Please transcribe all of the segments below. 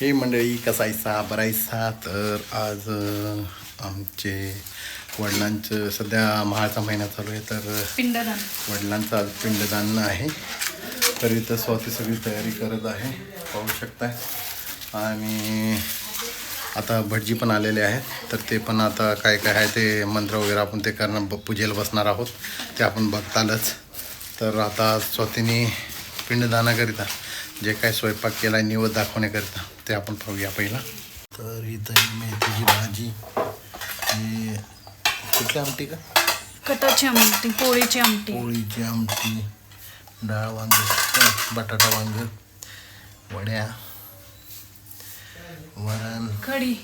हे मंडळी कसायसा बरायसा तर आज आमचे वडिलांचं सध्या महाळचा महिना चालू आहे तर पिंडदान. वडिलांचं आज पिंडदान आहे. तर इथं स्वतः सगळी तयारी करत आहे पाहू शकताय आणि आता भटजी पण आलेले आहेत तर ते पण आता काय काय आहे ते मंत्र वगैरे आपण ते करणं पूजेला बसणार आहोत. ते आपण बघतालच. तर आता स्वतःनी पिंडदानाकरिता जे काय स्वयंपाक केला आहे निवड दाखवण्याकरिता ते आपण पाहूया पहिला. तर इथं मेथीची भाजी ही कुठली आमटी का? कटाची आमटी पोळीची आमटी. पोळीची आमटी डाळ वांग बटाटा वांग वड्या वरण कढी.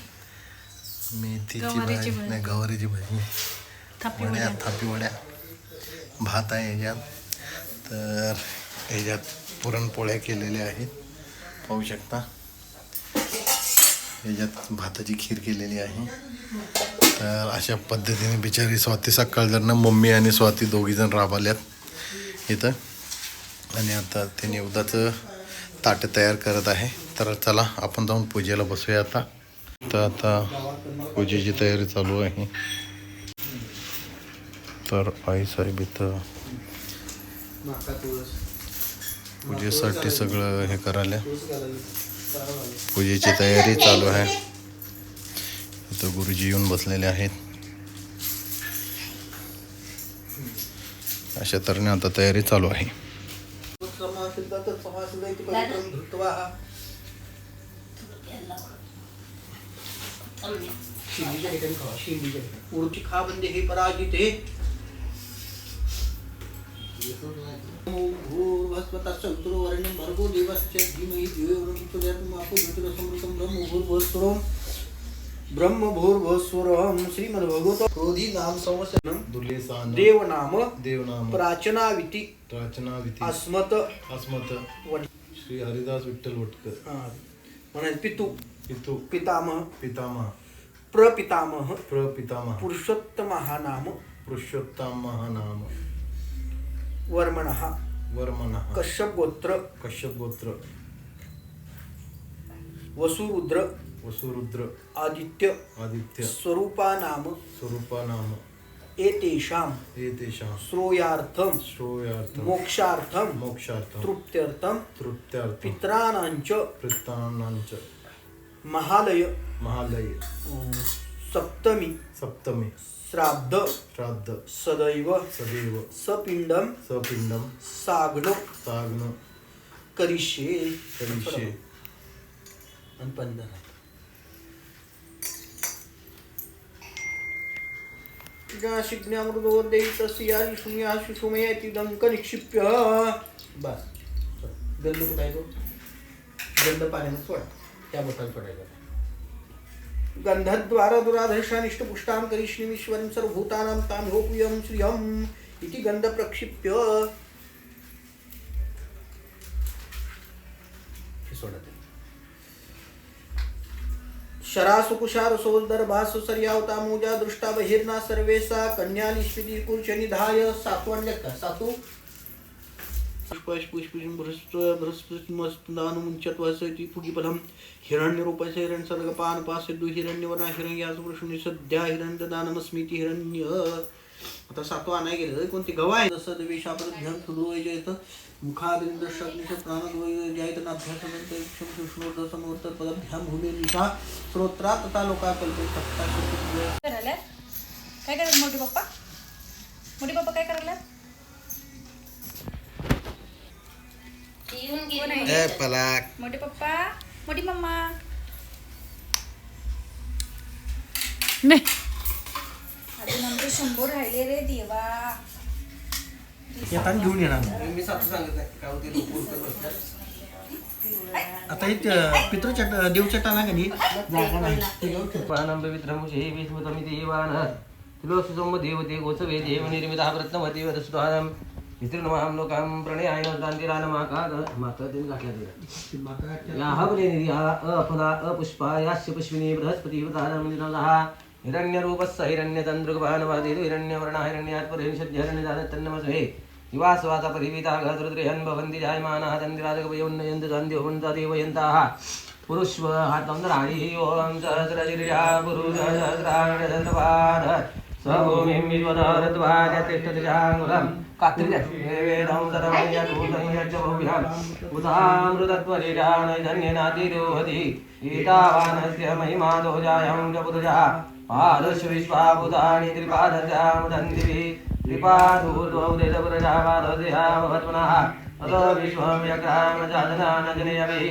मेथीची भाजी. नाही गवारीची भाजी. थापी वड्या थापी वड्या. भात आहे ह्याच्यात तर ह्याच्यात पुरणपोळ्या केलेल्या आहेत. पाहू शकता. ह्याच्यात भाताची खीर केलेली आहे. तर अशा पद्धतीने बिचारी स्वाती सकाळ ना मम्मी आणि स्वाती दोघीजण राबवल्यात इथं. आणि आता ते निवदाचं ताटं तयार करत आहे. तर चला आपण जाऊन पूजेला बसूया आता. तर आता पूजेची तयारी चालू आहे. तर आई साहेब इथं पूजेसाठी सगळं हे करायला. पूजेची तयारी चालू आहे. इथं गुरुजी येऊन बसलेले आहेत. अशा तऱ्हेने आता तयारी चालू आहे. शिंदीच्या ठिकाणी शिंदीच्या ठिकाणी खा म्हणजे हे पराजित भर्गो देवस्य धीमहि धियो यो न प्रचोदयात् मापो ज्योतिरसमृतं ब्रह्म भूर्भस्वरम् ब्रह्म भूर्भस्वरम् श्रीमद्भगवत क्रोधी नाम संवत्सरम् दुर्लेसान देव नाम देवनाम प्राचनाविती प्राचना विधी अस्मत अस्मत श्री हरिदास विठ्ठल वटकर हा. म्हणाल पितू पितू पितामह पितामह प्रपितामह प्रपितामह पुरुषोत्तम नाम पुरुषोत्तम नाम वर्मण। वर्मन कश्यप गोत्र कश्यप गोत्र वसुरुद्र। वसुरुद्र। आदित्य। आदित्य। स्वरूपा नाम स्वरूपा नाम एतेषां। एतेषां। श्रोयार्थम श्रोयार्थं। मोक्षार्थम मोक्षार्थं। तृप्त्यर्थम तृप्त्यार्थं। पित्राणांच पित्राणांच महालय। महालये। अं, सप्तमी। सप्तमी। श्राद्ध. श्राद्ध. सदैव. सदैव. सपिंडम सपिंडम साग्नो साग्न करिष्ये. करिष्ये. आणि पंधरा. ज्ञाशिज्ञामृतोदयितस्य शून्या सुषुमयति दंक निक्षिप्य बस. गंध कुठं आहे तो? गंध पाण्यामध्ये सोडा. त्या बोटात सोडायचा गंधद्वारा दुराधर्षान इष्टपुष्टाम करिष्णीमीश्वरीं सर्वभूतानां तां योकुयं श्रियम् इति गंध प्रक्षिप्य शरा सुकुशार सोदर भासु भासुसर्यावता मोजा दृष्टा बहिर्ना सर्वेशा कन्या कन्यानिष्पिती कुर्चनिधाय सातवण लेखा सातु। आणले का सातू पुष्पश पुष्पिन बृहस्प बृहस्पतिमस्तदान मुंचत वसति फुगिफलम हिरण्य रूपस्य हिरण्य हिरण्यवर्णा हिरण्यास पुरुषनि सध्या हिरण्य हिरण्य. आता सातवा नाही गेलं कोणती गवा आहे. जसं देवेशापर ध्यान सुदृढ जयत. मुखादिंद्रशग्निश प्राणद्वय जयत पदभ्याम भूमी निशा श्रोत्रा तथा लोका कल्पे सत्ता काय करायला मोठी पप्पा? मोठी पप्पा काय करायला कोण आहे? पलाक मोठे पप्पा मोठी मम्मा नाही अजून आमचे शंभर राहिले रे देवा येताना घेऊन येणार मी सातू सांगत नाही का होते लोक उलटं बसतात. आता हे पितृचट देवचटाला का नाही जागा नाही ते घेऊन ठेव. प्राणं पवित्रमुषे विस्मृतमिति वानः तिलोसुसोम देवते लोकां माता तेन घातल्या तिला या हवले अफला अपुष्पा पुष्पिनी बृहस्पती हिरण्यरूपस्य हिरण्यतन्द्रुगभानवादेव हिरण्यवर्णा हिरण्यात्परिषद्य हिरण्यदानतन्नमसहे निवासवाचा परिविता घतरुद्रेहन् भवन्ति जायमानाः तन्दिराजकवयोन्नयन्ति सन्ध्योवन्ता देवयन्ताः पुरुष्व हातं राणी ओम सहस्रशिर्या पुरुष सहस्राणचंद्रपाद स्वभूमिं विश्वदरद्वार्य तिष्ठतिजाङ्गुलं भव्यम् उदामृतत्वरिजानजन्यनातिरोहति एतावानस्य महिमा दोजायं च पुरुषः पादस्य विश्वाभूतानि त्रिपादस्यामुदन्दिभिः त्रिपादूर्ध्वौ देशपुरुषापादस्यामभत्मनः अतो विश्वं व्यक्रामजातनानजनयभिः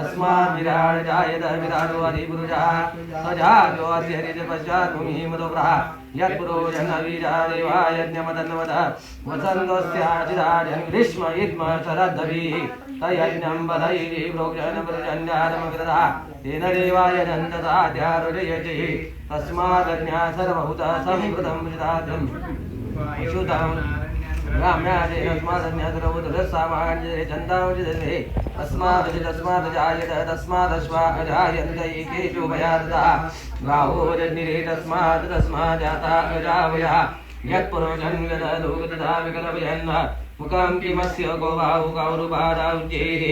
अस्मात् विराट् जायत विराटो अधिपुरुषः सजातो अध्यरित पश्चात् भूमिः मदोप्रः यत्पुरोजन्नवीरा देवा यज्ञमदन्वद वसन्तस्याचिराजन् ग्रीष्म इद्म शरद्धभिः तयज्ञं वदैः प्रोक्षन् प्रजन्यारमग्रदा तेन देवाय नन्ददाध्यारुजयति तस्मादज्ञा सर्वभूत संवृतं मृताद्यम् अच्युतं राम्यादेनस्मादन्यसर्वोदरसामान्ये चन्दावचिदे तस्मादजि तस्मादजायत तस्मादश्वा अजायन्त एकेषु भयादः गावोजन्निरे तस्मात् तस्माज्जाता अजावयः। यत्पुरोजन् यदलोकतथा विकलभयन् मुखं किमस्य गो बाहु गौरुपादाउज्येः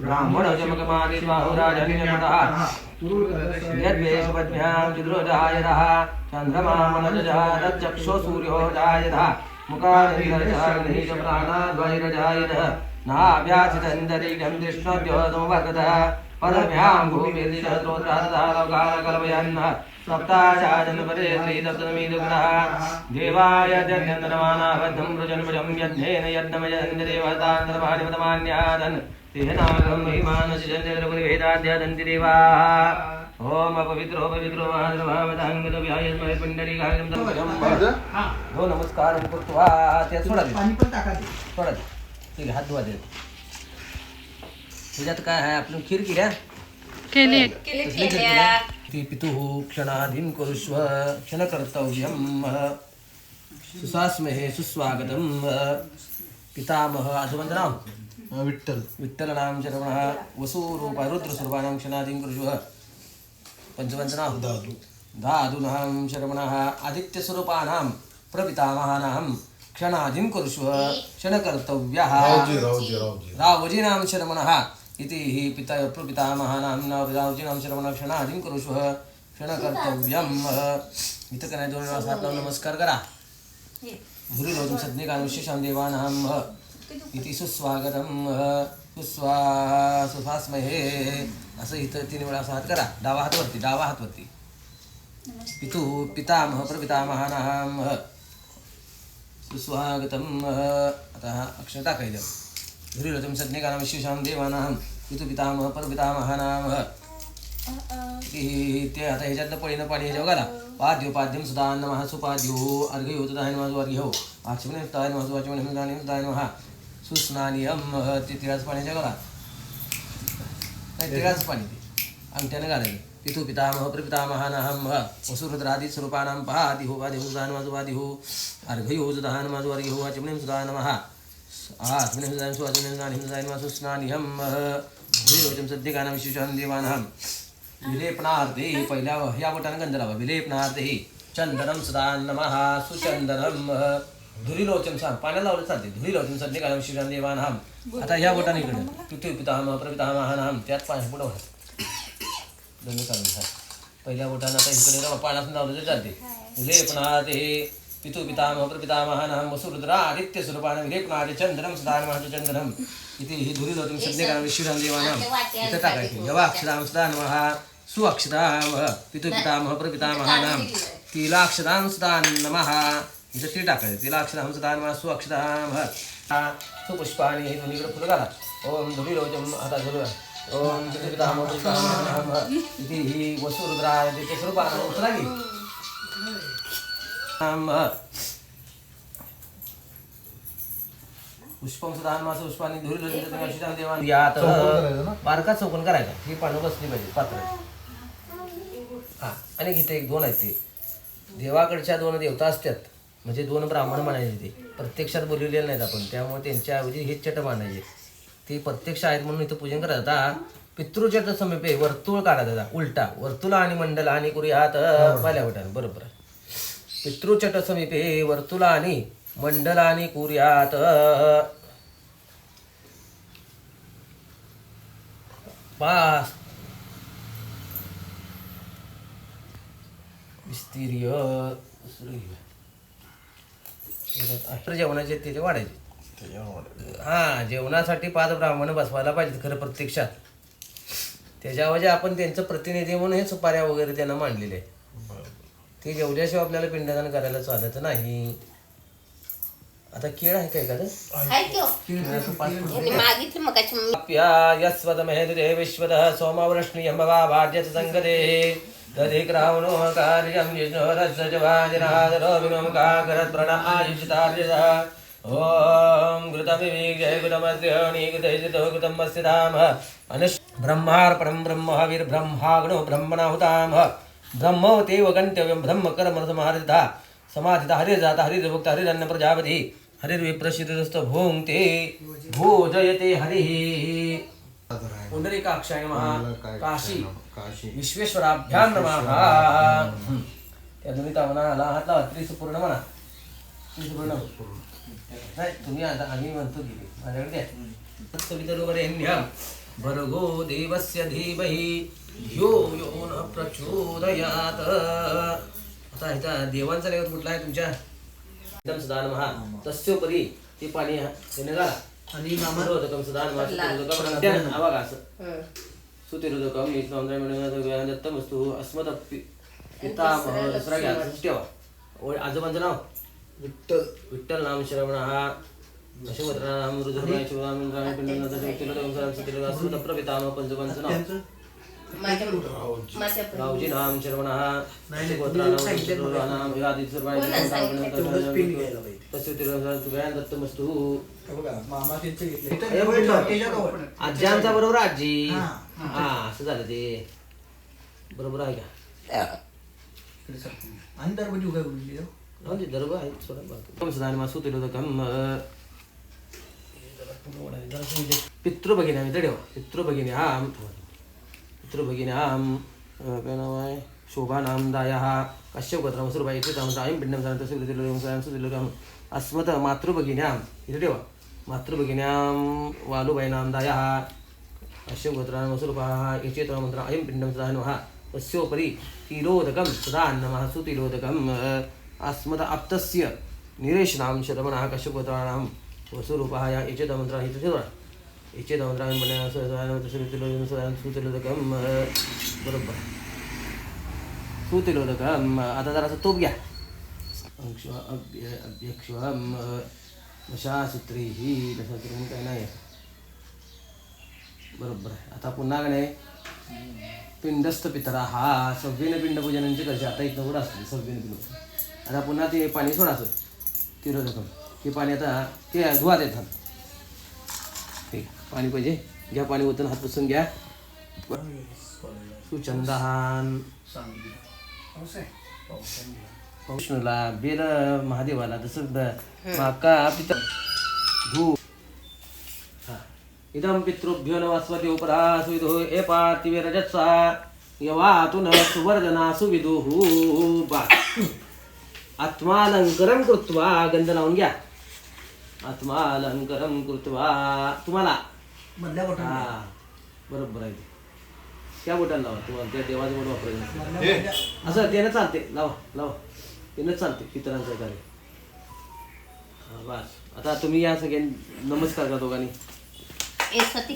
ब्राह्मणजमकमादि बाहुराजन्यमतः यद्वेषपद्भ्यां चिद्रोजायतः। चन्द्रमा मनजजा तच्चक्षो सूर्यो जायतः ముఖాదిరజాగణేశ ప్రాణాద్వైరజాయన నాభ్యాసితందరీగం దృష్ట్యోదోవర్గద పదభ్యాం భూమిర్దిశోత్రాదాలవకాలకల్పయన్న సప్తాచాజన్పరే శ్రీదప్తమీదుగుణ దేవాయ జన్యమానాబద్ధం వృజన్మజం యజ్ఞేన యజ్ఞమయందేవతాంధ్రమాణిపదమాన్యాదన్ తేనాగం మహిమానుషిజన్యద్రపురి వేదాధ్యాదంతి దేవా ओम पवित्रो पवित्रो महाद्रभावदाङ्गदव्यायस्मयपिण्डरीकार्यं हो। नमस्कार कृत्वा त्या सोडा दे. सोडा दे. ठीक आहे हात धुवा दे। त्याच्यात काय आहे? आपण खीर केल्या केले. कसली खीर केल्या ती पितुः क्षणाधीन कुरुष्व क्षणकर्तव्यं सुसास्महे सुस्वागतं पितामह आजोबांचं नाव विठ्ठल। विठ्ठलनाम शरवणः वसूरूपा रुद्रस्वरूपानां क्षणाधीन कुरुष्व। दादू धातूनां शरवणः आदित्यस्वरूपानां प्रपितामहानां क्षणाधीन कुरुष्व क्षणकर्तव्यः। रावजी रावजी रावजी। रावजीनां शरवणः इति हि पिता प्रपितामहानां रावजीनां शरवणः क्षणाधीन कुरुष्व क्षणकर्तव्यम् इथं काय दोन वेळा नमस्कार करा। धुरी लोकं सज्ञकान विशेषां देवानां। इति सुस्वागतं सुस्वा सुस्वास्महे असं इथं तीन वेळा असं हात करा. डावा हात वरती डावा हात वरती. पितु पितामह प्रपितामहानां सुस्वागतम् आता हा अक्षर टाकायचं. धुरीलोचम सज्ञकानां विशेषां देवानां पितु पितामह परपितामहानां की ते आता ह्याच्यातलं पळीनं पाणी ह्याच्यावर घाला. पाद्यो पाद्यम सुधा नमः सुपाद्यो अर्घयो तदाय नमः अर्घ्यो आचमने तदाय नमः सुवाचमने सुदाने तदाय नमः सुस्नानियम ते तिळाचं पाणी ह्याच्यावर घाला नाही तिळाचं पाणी ते. अंगठ्यानं घालायचं. पितु पितामह प्रपितामहानहं वसुरुद्रादि स्वरूपानां पहादिहो वादिहो सुदानमः सुवादिहो अर्घयो सुदानमः सुवर्घ्यो आचमने सुधा नमः। आचमने सुदान सुवाचमने सुदाने सुदाय नमः सुस्नानियम विरोचम सद्यकानां विशेषां देवानां विलेपनार्थे पहिल्या ह्या बोटानं गंध लावा विलेपनार्थे चंदनम सदा नमः सुचंदनम धुरीलोचन सांग पाण्याला लावलं चालते धुरीलोचन सध्या कालम शिवराम देवानाम आता ह्या बोटाने इकडे. पितृ पितामह प्रपितामहानाम त्यात पाणी पुढं वाढ. दोन्ही काढून सांग पहिल्या बोटानं आता इकडे रवा पाण्यात लावलं तर चालते. विलेपनार्थे पितु पितामह प्रपितामहानाम वसुरुद्रा आदित्य स्वरूपानं विलेपनार्थे चंदनम सदा नमः चंदनम इथे ही धुरीलोचन सध्या कालम शिवराम देवानाम इथं टाकायचं. जेव्हा अक्षराम सदा नमः सुअक्षराम पितु पितामह प्रपितामहानाम तिलाक्षराम सदा नमः इथं ती टाकायचं. तिलाक्षराम सदा नमः सुअक्षराम सुपुष्पाणी हे दोन्हीकडे फुलं घाला. ओम धुरीरोजम आता धुर ओम पितामह प्रपितामहानाम इथे ही वसुरुद्रा तिथे स्वरूपानं उचला की. पुष्पम सुद्धा मास पुष्पाने धुरी देवान. यात बारका चौकन करायचा. ही पानं बसली पाहिजे. पात्र हा आणि इथे एक दोन आहेत ते. देवाकडच्या दोन देवता असतात. म्हणजे दोन ब्राह्मण म्हणायचे ते. प्रत्यक्षात बोललेले नाहीत आपण. त्यामुळे त्यांच्याऐवजी हे चट मानायचे ते प्रत्यक्ष आहेत म्हणून इथं पूजन करत आता पितृचट समीपे वर्तुळ काढा दादा. उलटा. वर्तुळ आणि मंडल आणि कुरी हात पहिल्या बरोबर. पितृचट समीपे वर्तुळ आणि मंडल आणि कुर्यात पास. विस्तीर्य. आहे. जेवणाचे त्याचे वाढायचे हा जेवणासाठी पाच ब्राह्मण बसवायला पाहिजे खरं प्रत्यक्षात. त्याच्याऐवजी आपण त्यांचं प्रतिनिधी म्हणून हे सुपाऱ्या वगैरे त्यांना मांडलेले आहे ते जेवल्याशिवाय आपल्याला पिंडदान करायला चालत नाही. आता केळ आहे काय का मग यस्वतमहेदुरे विश्वतः सोमवृष्णियम्बवा भाज्यत संगते. तदिक्रावणो कार्यं विष्णोरस्सजवादिनादरो विनोमुखाकरत् प्रण आयुषितार्यसः ॐ घृतमिवीक्षय घृतमस्य नीकृतैजितो घृतमस्य धाम अनुष् ब्रह्मार्पणं ब्रह्म हविर्ब्रह्माग्नो ब्रह्मणाहुताम। ब्रह्मवतेव गन्तव्यं ब्रह्मकर्मसमाहरिता समाधिता हरिर्जाता हरिर्भुक्ता हरिरन्न प्रजापति हरिर्विप्रसिद्धस्त भुङ्क्ते भोजयते हरिः। पुंडरीकाक्षाय महा काशी। काशी। विश्वेश्वराभ्यां नमः। त्या तुम्ही म्हणा आला हात लावा। त्रिसुपूर्ण म्हणा त्रिसुपूर्ण। नाही तुम्ही आता आम्ही म्हणतो की माझ्याकडे द्या. सवितरुवरेण्यं भर्गो देवस्य धीमहि। धियो यो न प्रचोदयात। आता ह्याचा देवांचा लेवत कुठला आहे तुमच्या. एकदम सदा नमः. तस्योपरी ते पाणी त्याने घाला आणि मामा रोधकम सदा नमः हा बघा असं सुतिरोधकम एक दत्तमस्तु अस्मद पितामह दुसरा घ्या ठेवा आजोबांचं नाव विठ्ठल विठ्ठल नाम श्रवण हा शिवराम सदाम सतिलोक अस्मद प्रपितामह पंचोबांचं नाव रावजी नाम श्रवण हा दत्तमस्तु हे बघा मामा त्यांचं घेतलं. हे इथं बघा. त्याच्याजवळ. आजी आमचा बरोबर आजी. हा. हा असं झालं ते. बरोबर आहे का? इकडे सर. आणि दरवाजी उभ्या करून दिली, हो. दरब आहे सोडा बाकी सदान मासू तिलोदकम पितृभगिनी आम्ही ठेवा. पितृभगिनी हा पितृभगिनी आम. काय नाव आहे? शोभा नाम दाया हा. कश्यप गोत्र मसूरबाई इथे थांबतो आईम पिंडम सांगतो सुतिलोकम स्वयं सुतिलोकम अस्मत मातृभगिन्याम इथे ठेवा. मातृभगिन्यां वालुभैनान्दायः अस्य दाया हा अश्य अयं पिण्डं सदा नमः। तस्योपरि तिरोदकं सदा नमः सुतिरोदकम् अस्मद आप्तस्य निरेशनां शतमनः कश्यपगोत्राणां वसुरूपः या यचेत मन्त्रः इति चेत् यचेत मन्त्रः सुतिरोदकं बरोबर। सुतिरोदकम् आता जरासं तोप घ्या अभ्य अभ्यक्षम दशासूत्रीः दशासूत्री काय नाही. आहे. बरोबर आहे. आता पुन्हा का नाही? पिंडस्थ पितरा हा सव्वीन पिंडपूजनांची कशी आता इथं कुठं असते? सव्वीन पिंड आता पुन्हा ते पाणी सोडायचं तिरोधकम. ते पाणी आता ते धुवा देतात ठीक पाणी पाहिजे. घ्या पाणी ओतून हात पुसून घ्या. सुचंदहान. विष्णूला बेल महादेवाला तसं द- माका पिता धू. हा. इदं पितृभ्यो नमस्वति उपरा सुविदुः ए पार्थिवे रजत्सा यवातुन सुवर्धना सुविदुः बा. आत्मालंकरम कृत्वा गंध लावून घ्या. आत्मालंकरम कृत्वा. तुम्हाला. मधल्या बोटाने. हा. बरोबर आहे. ते. त्या बोटाला लावा. तुम्हाला त्या देवाचं बोट वापरायचं. असं त्यानं चालते लावा लावा. त्यानं चालते पितरांचं कार्य. हा, बस. आता तुम्ही या सगळ्यांनी नमस्कार करा दोघांनी. ए सती.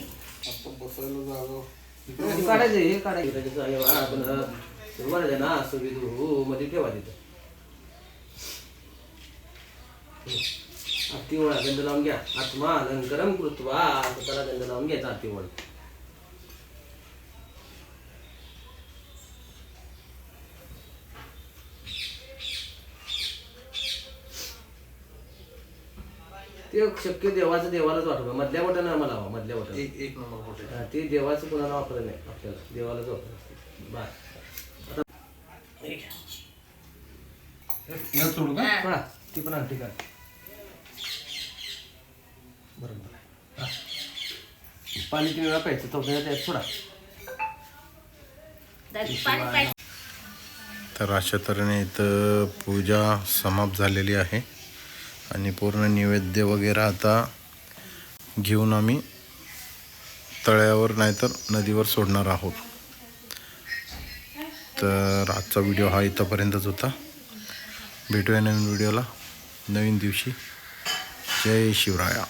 काढायचं हे काढायचं. हे ना सुविधू मध्ये ठेवा तिथं. आरती ओळा गंध लावून घ्या. आत्मा अलंकरम कृत्वा स्वतःला गंध लावून घ्यायचा ओळ ते शक्य देवाचं देवालाच वाटलं मधल्या बोटानं आम्हाला लावा मधल्या बोटानं. एक एक नंबर मोठे हा, ते देवाचं कुणाला वापरलं नाही आपल्याला. देवालाच वापरलं बस. आता. सोडू का? ती पण आणखी काय बरोबर आहे. हा. पाणी तीन वेळा प्यायचं तो त्यात सोडा. पाणी पाणी तर अशा तऱ्हेने इथं पूजा समाप्त झालेली आहे. आणि पूर्ण नैवेद्य वगैरे आता घेऊन आम्ही तळ्यावर नाहीतर नदीवर सोडणार आहोत. तर आजचा व्हिडिओ हा इथंपर्यंतच होता. भेटूया नवीन व्हिडिओला. नवीन दिवशी. जय शिवराया.